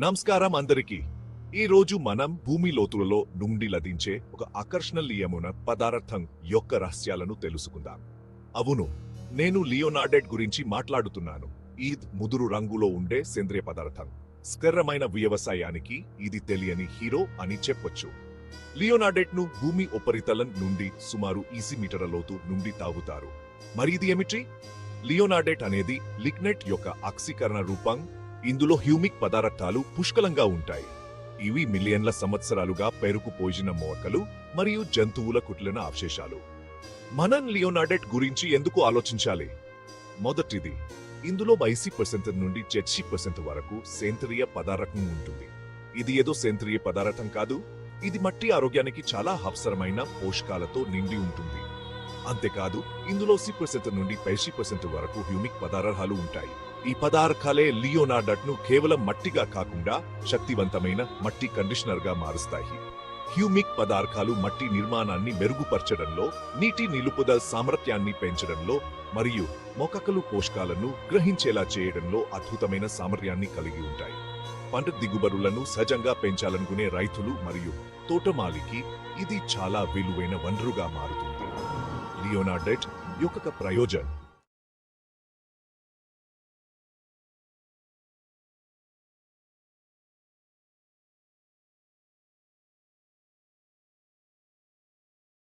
నమస్కారం అందరికీ. ఈ రోజు మనం భూమి లోతులలో నుండి లభించే ఒక ఆకర్షణీయమైన పదార్థం యొక్క రహస్యాలను తెలుసుకుందాం. అవును నేను లియోనార్డెట్ గురించి మాట్లాడుతున్నాను. ఈద్ ముదురు రంగులో ఉండే సేంద్రియ పదార్థం. స్థిరమైన వ్యవసాయానికి ఇది తెలియని హీరో అని చెప్పొచ్చు. లియోనార్డెట్ను భూమి ఉపరితలం నుండి సుమారు ఈసీ మీటర్ల లోతు నుండి తాగుతారు. మరి ఇది ఏమిటి? లియోనార్డెట్ అనేది లిగ్నెట్ యొక్క ఆక్సీకరణ రూపం ఇందులో హ్యూమిక్ పదార్థాలు పుష్కలంగా ఉంటాయి. ఇవి మిలియన్ల సంవత్సరాలుగా పెరుగుపోయిన మొక్కలు మరియు జంతువుల కుట్లిన అవశేషాలు. మనం లియోనాడెట్ గురించి ఎందుకు ఆలోచించాలి? మొదటిది ఇందులో వైసీ పర్సెంట్ నుండి జెడ్సీ పర్సెంట్ వరకు సేంద్రియ పదార్థం ఉంటుంది. ఇది ఏదో సేంద్రియ పదార్థం కాదు ఇది మట్టి ఆరోగ్యానికి చాలా అవసరమైన పోషకాలతో నిండి ఉంటుంది. అంతేకాదు ఇందులో సి పర్సెంట్ నుండి పైసీ పర్సెంట్ వరకు హ్యూమిక్ పదార్థాలు ఉంటాయి. ఈ పదార్థాలే లియోనాడట్ను కేవలం మట్టిగా కాకుండా శక్తివంతమైన మట్టి కండిషనర్గా మారుస్తాయి. హ్యూమిక్ పదార్థాలు మట్టి నిర్మాణాన్ని మెరుగుపరచడంలో నీటి నిలుపుదల సామర్థ్యాన్ని పెంచడంలో మరియు మొక్కలు పోషకాలను గ్రహించేలా చేయడంలో అద్భుతమైన సామర్థ్యాన్ని కలిగి ఉంటాయి. పంట దిగుబడులను సహజంగా పెంచాలనుకునే రైతులు మరియు తోటమాలికి ఇది చాలా విలువైన వనరుగా మారుతుంది. లియోనాడెట్ యొక్క ప్రయోజనం.